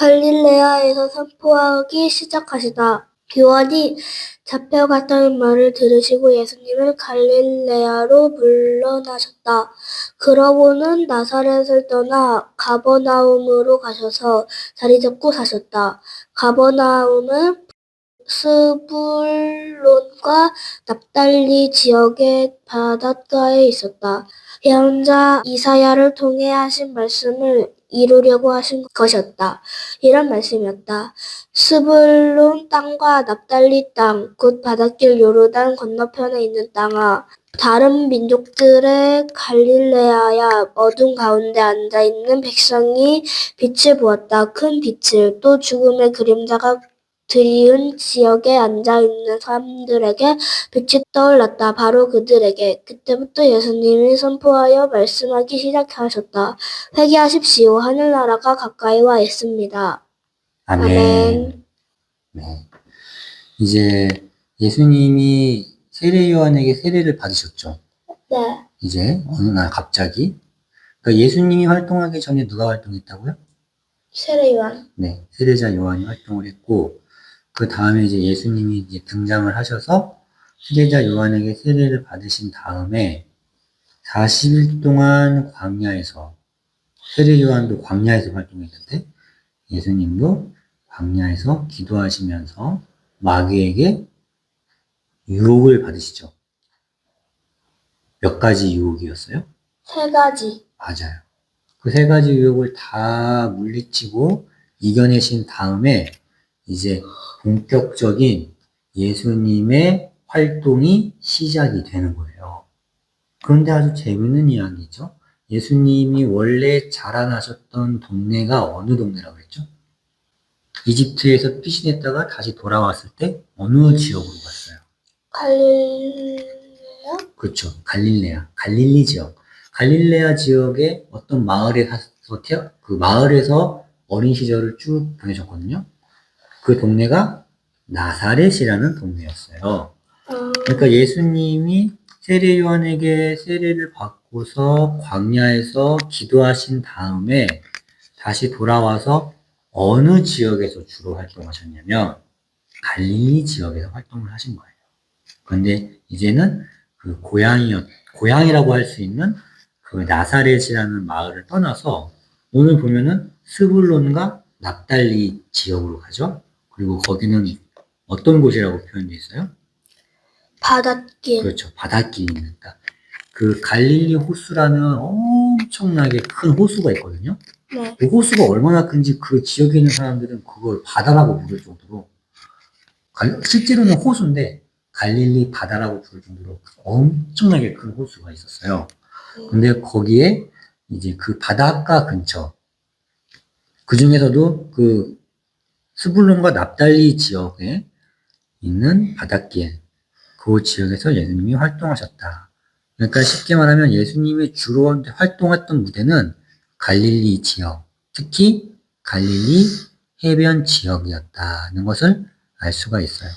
갈릴레아에서 선포하기 시작하시다. 요한이 잡혀갔다는 말을 들으시고 예수님은 갈릴레아로 물러나셨다. 그러고는 나사렛을 떠나 가버나움으로 가셔서 자리 잡고 사셨다. 가버나움은 스불론과 납달리 지역의 바닷가에 있었다. 예언자 이사야를 통해 하신 말씀을 이루려고 하신 것이었다. 이런 말씀이었다. 스불론 땅과 납달리 땅, 곧 바닷길 요르단 건너편에 있는 땅아, 다른 민족들의 갈릴레아야, 어둠 가운데 앉아 있는 백성이 빛을 보았다. 큰 빛을 또 죽음의 그림자가 드리운 지역에 앉아 있는 사람들에게 빛이 떠올랐다. 바로 그들에게 그때부터 예수님이 선포하여 말씀하기 시작하셨다. 회개하십시오. 하늘나라가 가까이 와 있습니다. 아멘. 아멘. 네. 이제 예수님이 세례 요한에게 세례를 받으셨죠. 네. 이제 어느 날 갑자기. 그러니까 예수님이 활동하기 전에 누가 활동했다고요? 세례 요한. 네. 세례자 요한이 활동을 했고, 그 다음에 이제 예수님이 이제 등장을 하셔서 세례자 요한에게 세례를 받으신 다음에 40일 동안 광야에서 세례 요한도 광야에서 활동했는데 예수님도 광야에서 기도하시면서 마귀에게 유혹을 받으시죠. 몇 가지 유혹이었어요? 세 가지. 맞아요. 그 세 가지 유혹을 다 물리치고 이겨내신 다음에 이제 본격적인 예수님의 활동이 시작이 되는 거예요. 그런데 아주 재밌는 이야기죠. 예수님이 원래 자라나셨던 동네가 어느 동네라고 그랬죠? 이집트에서 피신했다가 다시 돌아왔을 때 어느 지역으로 갔어요? 갈릴레아? 그렇죠. 갈릴레아, 갈릴리 지역. 갈릴레아 지역의 어떤 마을에 태어, 그 마을에서 어린 시절을 쭉 보내셨거든요. 그 동네가 나사렛이라는 동네였어요. 어, 그러니까 예수님이 세례 요한에게 세례를 받고서 광야에서 기도하신 다음에 다시 돌아와서 어느 지역에서 주로 활동하셨냐면 갈릴리 지역에서 활동을 하신 거예요. 그런데 이제는 그 고향이었, 고향이라고 할 수 있는 그 나사렛이라는 마을을 떠나서 오늘 보면은 스불론과 납달리 지역으로 가죠. 그리고 거기는 어떤 곳이라고 표현되어 있어요? 바닷길. 그렇죠. 바닷길입니다. 그 갈릴리 호수라는 엄청나게 큰 호수가 있거든요. 네. 그 호수가 얼마나 큰지 그 지역에 있는 사람들은 그걸 바다라고 부를 정도로 갈- 실제로는 호수인데 갈릴리 바다라고 부를 정도로 엄청나게 큰 호수가 있었어요. 근데 거기에 이제 그 바닷가 근처 그 중에서도 그 스불론과 납달리 지역에 있는 바닷길 그 지역에서 예수님이 활동하셨다. 그러니까 쉽게 말하면 예수님이 주로 활동했던 무대는 갈릴리 지역, 특히 갈릴리 해변 지역이었다는 것을 알 수가 있어요.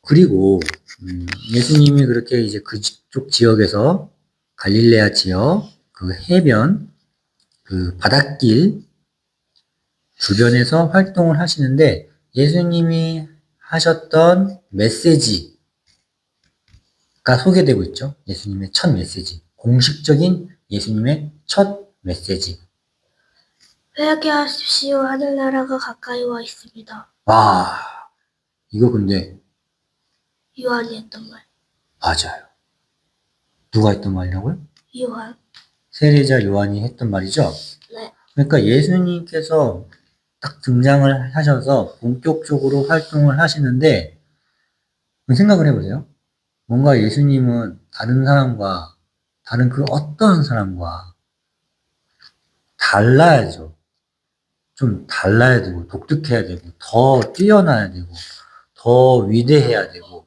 그리고 음, 예수님이 그렇게 이제 그쪽 지역에서 갈릴레아 지역 그 해변 그 바닷길 주변에서 활동을 하시는데 예수님이 하셨던 메시지가 소개되고 있죠. 예수님의 첫 메시지. 공식적인 예수님의 첫 메시지. 회개하십시오. 하늘나라가 가까이 와 있습니다. 와, 이거 근데 요한이 했던 말. 맞아요. 누가 했던 말이라고요? 요한. 세례자 요한이 했던 말이죠. 네. 그러니까 예수님께서 딱 등장을 하셔서 본격적으로 활동을 하시는데 생각을 해보세요. 뭔가 예수님은 다른 사람과 다른 그 어떤 사람과 달라야죠. 좀 달라야 되고 독특해야 되고 더 뛰어나야 되고 더 위대해야 되고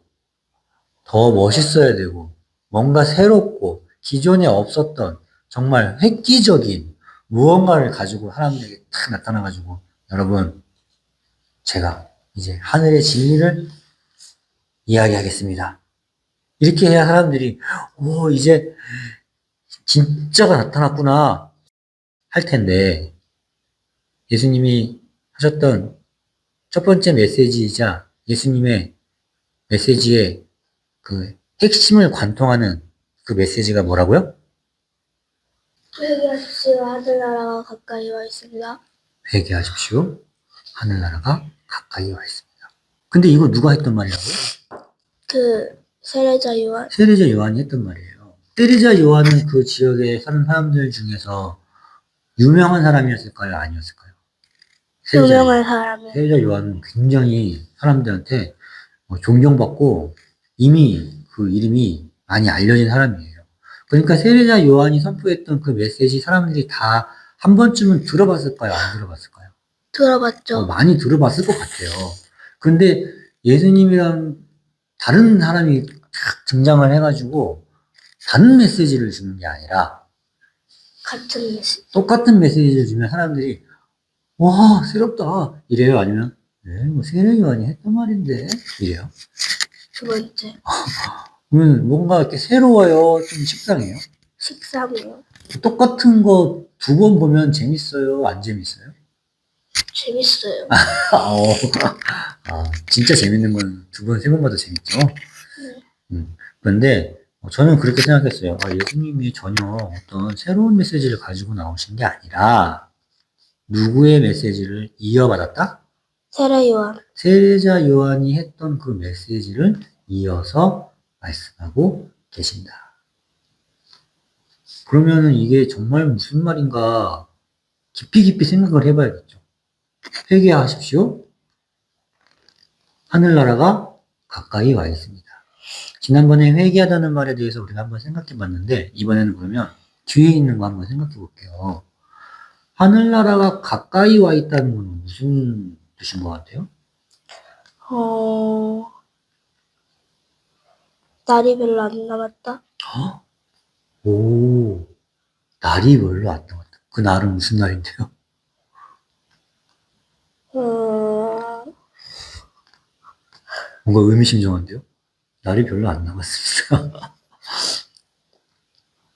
더 멋있어야 되고 뭔가 새롭고 기존에 없었던 정말 획기적인 무언가를 가지고 사람들에게 탁 나타나가지고 여러분 제가 이제 하늘의 진리를 이야기하겠습니다. 이렇게 해야 사람들이 오 이제 진짜가 나타났구나 할 텐데 예수님이 하셨던 첫 번째 메시지이자 예수님의 메시지의 그 핵심을 관통하는 그 메시지가 뭐라고요? 회개하십시오. 하늘나라가 가까이 와 있습니다. 회개하십시오. 하늘나라가 가까이 와 있습니다. 근데 이거 누가 했던 말이라고요? 그 세례자 요한 세례자 요한이 했던 말이에요. 세례자 요한은 그 지역에 사는 사람들 중에서 유명한 사람이었을까요? 아니었을까요? 세례자 유명한 사람이 세례자 요한은 굉장히 사람들한테 어, 존경받고 이미 그 이름이 많이 알려진 사람이에요. 그러니까 세례자 요한이 선포했던 그 메시지 사람들이 다 한 번쯤은 들어봤을까요? 안 들어봤을까요? 들어봤죠. 어, 많이 들어봤을 것 같아요. 근데 예수님이랑 다른 사람이 탁 등장을 해가지고 다른 메시지를 주는 게 아니라 같은 메시. 똑같은 메시지를 주면 사람들이 와 새롭다 이래요 아니면 네, 뭐 세례요한이 했던 말인데 이래요 두 번째 그러면 뭔가 이렇게 새로워요 좀 식상해요 13이요. 똑같은 거 두 번 보면 재밌어요 안 재밌어요 재밌어요. 아, 어. 아, 진짜 재밌는 건 두 번 세 번 봐도 재밌죠 네. 음, 그런데 어, 저는 그렇게 생각했어요 아, 예수님이 전혀 어떤 새로운 메시지를 가지고 나오신 게 아니라 누구의 메시지를 이어받았다? 세례 요한. 세례자 요한이 했던 그 메시지를 이어서 말씀하고 계신다. 그러면은 이게 정말 무슨 말인가 깊이 깊이 생각을 해봐야겠죠. 회개하십시오. 하늘나라가 가까이 와 있습니다. 지난번에 회개하다는 말에 대해서 우리가 한번 생각해 봤는데, 이번에는 그러면 뒤에 있는 거 한번 생각해 볼게요. 하늘나라가 가까이 와 있다는 건 무슨 뜻인 것 같아요? 어 날이 별로 안 남았다. 어? 오, 날이 별로 안 남았다. 그 날은 무슨 날인데요? 어 뭔가 의미심장한데요? 날이 별로 안 남았습니다.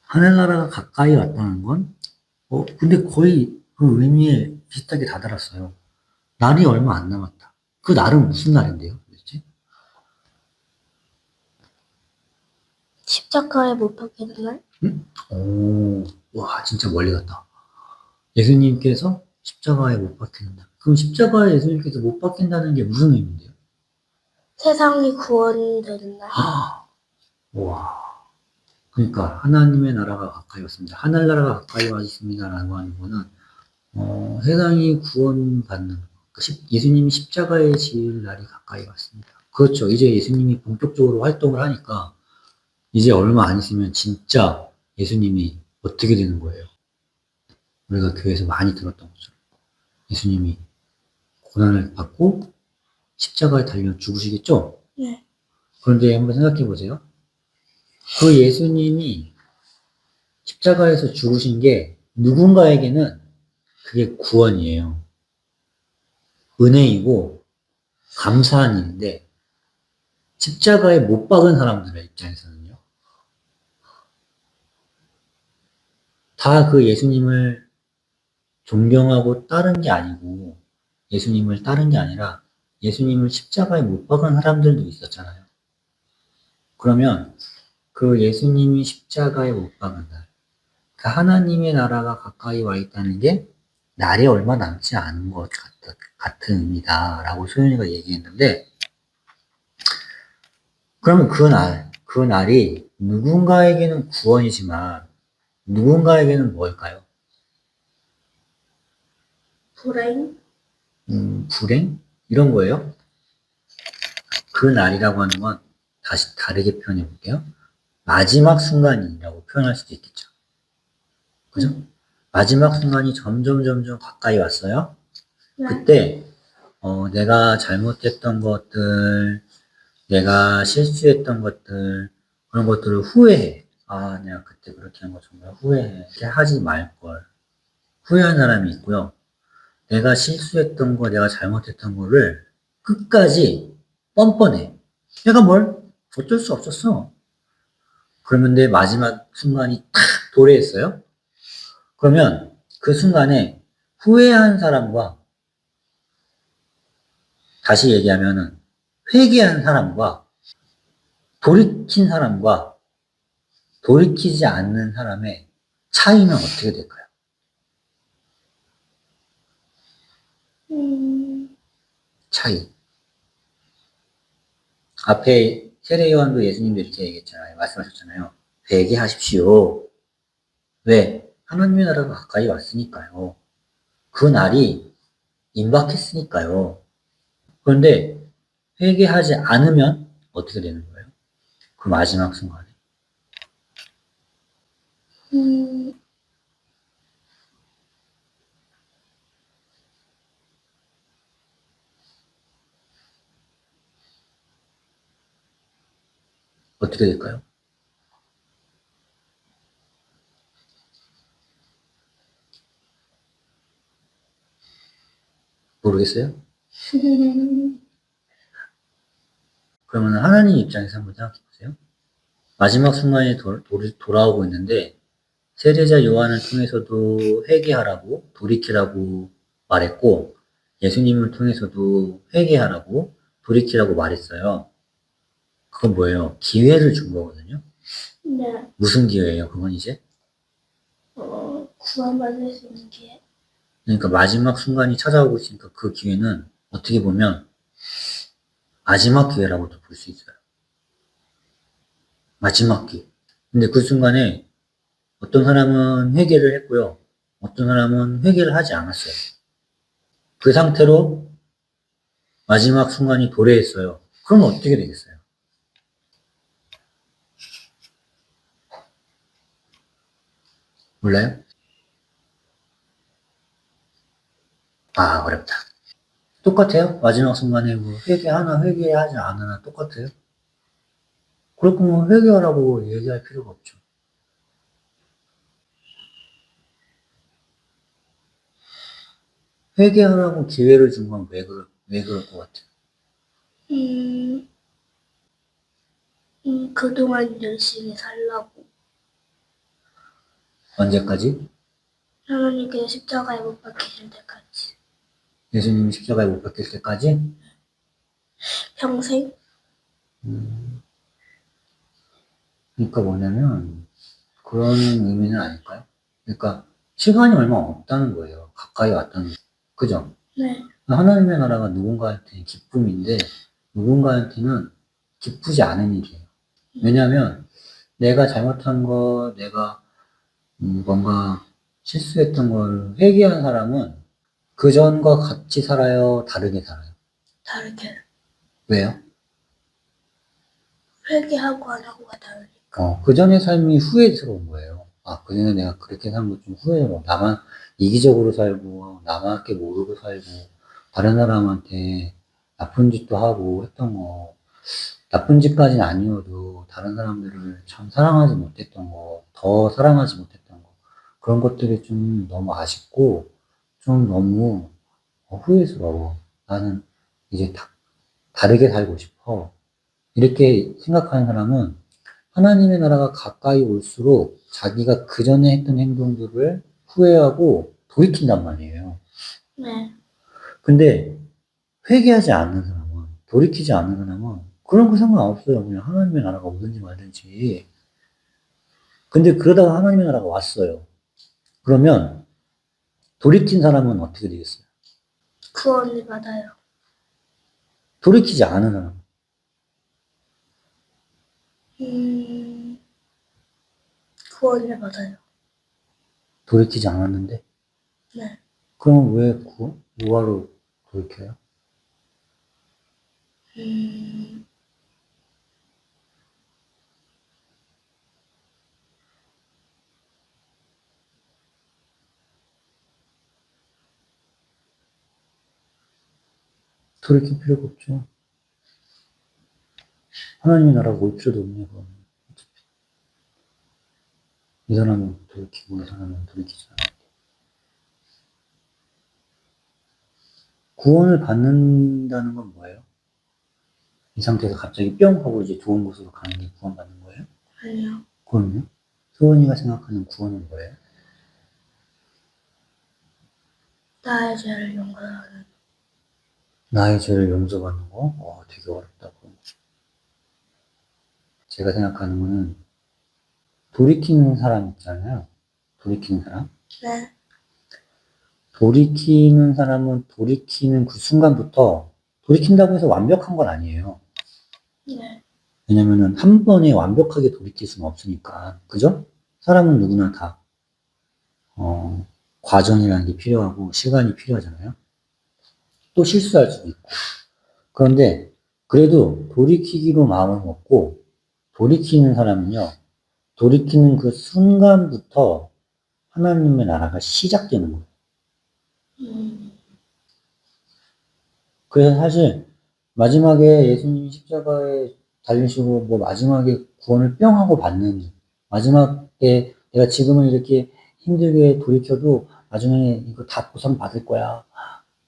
하늘나라가 가까이 왔다는 건, 어, 근데 거의 그 의미에 비슷하게 다다랐어요. 날이 얼마 안 남았다. 그 날은 무슨 날인데요? 도대체? 십자가에 못 박히는 날. 오, 와, 진짜 멀리 갔다. 예수님께서 십자가에 못 박힌다. 그럼 십자가에 예수님께서 못 박힌다는 게 무슨 의미인데요? 세상이 구원되는 날. 와. 그러니까 하나님의 나라가 가까이 왔습니다. 하늘나라가 가까이 와 있습니다라는 거는 어, 세상이 구원받는 그 십- 예수님이 십자가에 지을 날이 가까이 왔습니다. 그렇죠. 이제 예수님이 본격적으로 활동을 하니까 이제 얼마 안 있으면 진짜 예수님이 어떻게 되는 거예요. 우리가 교회에서 많이 들었던 것처럼 예수님이 고난을 받고 십자가에 달려 죽으시겠죠? 네. 그런데 한번 생각해 보세요. 그 예수님이 십자가에서 죽으신 게 누군가에게는 그게 구원이에요. 은혜이고 감사한 일인데 십자가에 못 박은 사람들의 입장에서는요. 다 그 예수님을 존경하고 따른 게 아니고 예수님을 따른 게 아니라 예수님을 십자가에 못 박은 사람들도 있었잖아요. 그러면 그 예수님이 십자가에 못 박은 날, 그 하나님의 나라가 가까이 와 있다는 게 날이 얼마 남지 않은 것 같, 같은 의미다. 라고 소연이가 얘기했는데, 그러면 그 날, 그 날이 누군가에게는 구원이지만, 누군가에게는 뭘까요? 불행. 음, 불행? 이런 거예요? 그 날이라고 하는 건 다시 다르게 표현해 볼게요. 마지막 순간이라고 표현할 수도 있겠죠. 그죠? 마지막 순간이 점점 점점 가까이 왔어요. 네. 그때 어, 내가 잘못했던 것들, 내가 실수했던 것들 그런 것들을 후회해. 아, 내가 그때 그렇게 한 거 정말 후회해. 이렇게 하지 말 걸. 후회한 사람이 있고요. 내가 실수했던 거, 내가 잘못했던 거를 끝까지 뻔뻔해. 내가 뭘 어쩔 수 없었어. 그러면 내 마지막 순간이 탁 도래했어요. 그러면 그 순간에 후회한 사람과 다시 얘기하면은 회개한 사람과 돌이킨 사람과 돌이키지 않는 사람의 차이는 어떻게 될까요? 음, 차이. 앞에 세례 요한도 예수님도 이렇게 얘기했잖아요. 말씀하셨잖아요. 회개하십시오. 왜? 하나님의 나라가 가까이 왔으니까요. 그 날이 임박했으니까요. 그런데 회개하지 않으면 어떻게 되는 거예요? 그 마지막 순간에. 음, 어떻게 될까요? 모르겠어요? 그러면 하나님 입장에서 한번 생각해 보세요. 마지막 순간에 도, 도- 돌아오고 있는데 세례자 요한을 통해서도 회개하라고 돌이키라고 말했고 예수님을 통해서도 회개하라고 돌이키라고 말했어요. 그건 뭐예요? 기회를 준 거거든요. 네, 무슨 기회예요? 그건 이제 어, 구원받을 수 있는 기회. 그러니까 마지막 순간이 찾아오고 있으니까 그 기회는 어떻게 보면 마지막 기회라고도 볼 수 있어요. 마지막 기회. 근데 그 순간에 어떤 사람은 회개를 했고요. 어떤 사람은 회개를 하지 않았어요. 그 상태로 마지막 순간이 도래했어요. 그럼 어떻게 되겠어요? 몰라요? 아, 어렵다. 똑같아요? 마지막 순간에 뭐 회개하나 회개하지 않으나 똑같아요? 그럴 거면 회개하라고 얘기할 필요가 없죠. 회개하라고 기회를 준 건 왜 그럴, 왜 그럴 것 같아요? 음, 음, 그동안 열심히 살라고. 언제까지? 하나님께서 십자가에 못 박히실 때까지. 예수님이 십자가에 못 박힐 때까지? 평생? 그러니까 뭐냐면 그런 의미는 아닐까요? 그러니까 시간이 얼마 없다는 거예요. 가까이 왔다는 거. 그죠? 네. 하나님의 나라가 누군가한테는 기쁨인데 누군가한테는 기쁘지 않은 일이에요. 왜냐하면 내가 잘못한 거, 내가 음, 뭔가 실수했던 걸 회개한 사람은 그 전과 같이 살아요, 다르게 살아요. 다르게. 왜요? 회개하고 안 하고가 다르니까. 어, 그 전의 삶이 후회스러운 거예요. 아, 그 전에 내가 그렇게 산 거 좀 후회스러워. 나만 이기적으로 살고, 나만밖에 모르고 살고, 다른 사람한테 나쁜 짓도 하고 했던 거, 나쁜 짓까지는 아니어도 다른 사람들을 참 사랑하지 못했던 거, 더 사랑하지 못했던 거, 그런 것들이 좀 너무 아쉽고, 좀 너무 어, 후회스러워. 나는 이제 다, 다르게 살고 싶어. 이렇게 생각하는 사람은 하나님의 나라가 가까이 올수록 자기가 그 전에 했던 행동들을 후회하고 돌이킨단 말이에요. 네. 근데 회개하지 않는 사람은, 돌이키지 않는 사람은 그런 거 상관없어요. 그냥 하나님의 나라가 오든지 말든지. 근데 그러다가 하나님의 나라가 왔어요. 그러면 돌이킨 사람은 어떻게 되겠어요? 구원을 받아요. 돌이키지 않은 사람. 음, 구원을 받아요. 돌이키지 않았는데. 네. 그럼 왜 구, 뭐하러 돌이켜요? 음, 돌이킬 필요가 없죠. 하나님의 나라가 올 필요도 없네, 그럼. 이 사람은 돌이키고, 이 사람은 돌이키지 않아. 구원을 받는다는 건 뭐예요? 이 상태에서 갑자기 뿅 하고 이제 좋은 곳으로 가는 게 구원받는 거예요? 아니요. 그럼요? 소원이가 생각하는 구원은 뭐예요? 나의 죄를 용서하는. 나의 죄를 용서받는 거? 어, 되게 어렵다 고. 제가 생각하는 거는 돌이키는 사람 있잖아요. 돌이키는 사람. 네. 돌이키는 사람은 돌이키는 그 순간부터 돌이킨다고 해서 완벽한 건 아니에요. 네. 왜냐면은 한 번에 완벽하게 돌이킬 수는 없으니까. 그죠? 사람은 누구나 다, 어, 과정이라는 게 필요하고 시간이 필요하잖아요. 또 실수할 수도 있고. 그런데 그래도 돌이키기로 마음을 먹고 돌이키는 사람은요, 돌이키는 그 순간부터 하나님의 나라가 시작되는 거예요. 음. 그래서 사실 마지막에 예수님이 십자가에 달리시고 뭐 마지막에 구원을 뿅 하고 받는 마지막에 내가 지금은 이렇게 힘들게 돌이켜도 나중에 이거 다 보상 받을 거야.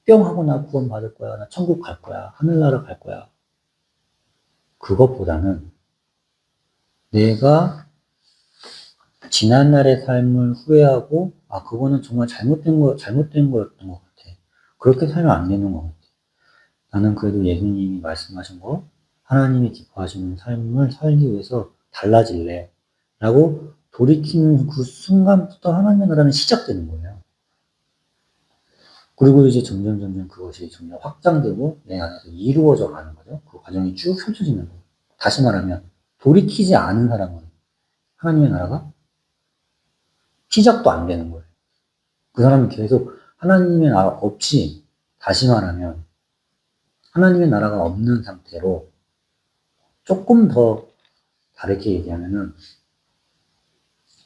뿅 하고 나 구원 받을 거야. 나 천국 갈 거야. 하늘나라 갈 거야. 그것보다는 내가 지난날의 삶을 후회하고 아 그거는 정말 잘못된 거 잘못된 거였던 것 같아. 그렇게 살면 안 되는 것 같아. 나는 그래도 예수님이 말씀하신 거 하나님이 기뻐하시는 삶을 살기 위해서 달라질래 라고 돌이키는 그 순간부터 하나님의 나라는 시작되는 거예요. 그리고 이제 점점 점점 그것이 점점 확장되고 내 안에서 이루어져 가는 거죠. 그 과정이 쭉 펼쳐지는 거예요. 다시 말하면 돌이키지 않은 사람은 하나님의 나라가 시작도 안 되는 거예요. 그 사람은 계속 하나님의 나라 없이 다시 말하면 하나님의 나라가 없는 상태로 조금 더 다르게 얘기하면은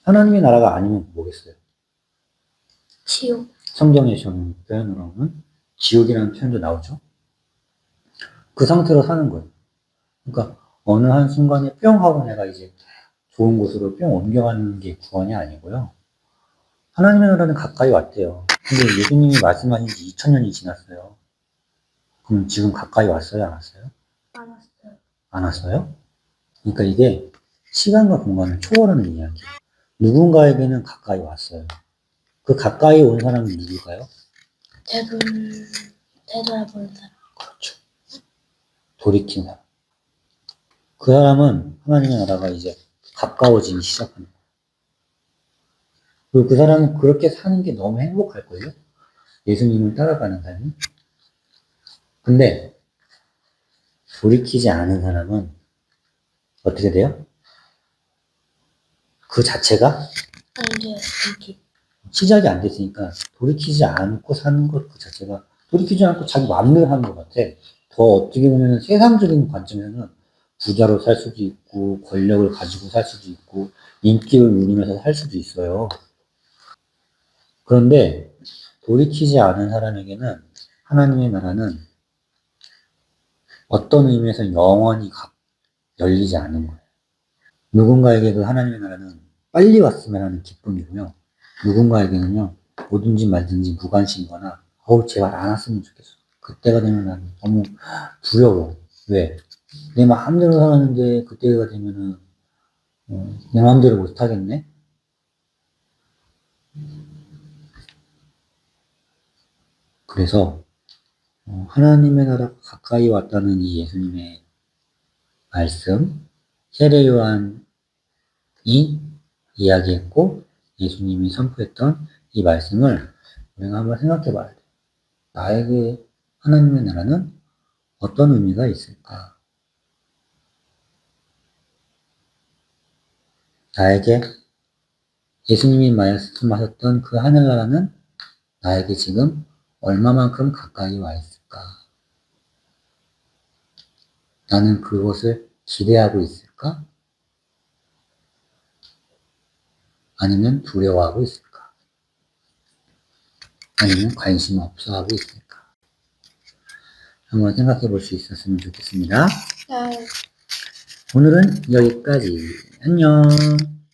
하나님의 나라가 아니면 뭐겠어요? 지옥. 성경에 저는 표현으로 는 지옥이라는 표현도 나오죠. 그 상태로 사는 거예요. 그러니까 어느 한 순간에 뿅 하고 내가 이제 좋은 곳으로 뿅 옮겨가는 게 구원이 아니고요. 하나님의 나라는 가까이 왔대요. 근데 예수님이 말씀하신 지 2000년이 지났어요. 그럼 지금 가까이 왔어요? 안 왔어요? 안 왔어요. 안 왔어요? 그러니까 이게 시간과 공간을 초월하는 이야기예요. 누군가에게는 가까이 왔어요. 그 가까이 온 사람은 누굴까요? 되돌, 되돌아보는 사람. 그렇죠. 돌이킨 사람. 그 사람은 하나님의 나라가 이제 가까워지기 시작합니다. 그리고 그 사람은 그렇게 사는 게 너무 행복할걸요? 예수님을 따라가는 삶이. 근데, 돌이키지 않은 사람은 어떻게 돼요? 그 자체가 안 돼요. 여기. 시작이 안 됐으니까 돌이키지 않고 사는 것 그 자체가 돌이키지 않고 자기 마음대로 하는 것 같아. 더 어떻게 보면 세상적인 관점에서는 부자로 살 수도 있고 권력을 가지고 살 수도 있고 인기를 누리면서 살 수도 있어요. 그런데 돌이키지 않은 사람에게는 하나님의 나라는 어떤 의미에서 영원히 가- 열리지 않는 거예요. 누군가에게 그 하나님의 나라는 빨리 왔으면 하는 기쁨이고요. 누군가에게는요, 뭐든지 말든지 무관심거나, 어우, 제발 안 왔으면 좋겠어. 그때가 되면 난 너무 두려워. 왜? 내 마음대로 살았는데, 그때가 되면은, 어, 내 마음대로 못 하겠네? 그래서, 어, 하나님의 나라가 가까이 왔다는 이 예수님의 말씀, 세례 요한이 이야기했고, 예수님이 선포했던 이 말씀을 우리가 한번 생각해 봐야 돼. 나에게 하나님의 나라는 어떤 의미가 있을까? 나에게 예수님이 말씀하셨던 그 하늘나라는 나에게 지금 얼마만큼 가까이 와 있을까? 나는 그것을 기대하고 있을까? 아니면 두려워하고 있을까? 아니면 관심 없어 하고 있을까? 한번 생각해 볼 수 있었으면 좋겠습니다. 네. 오늘은 여기까지. 안녕.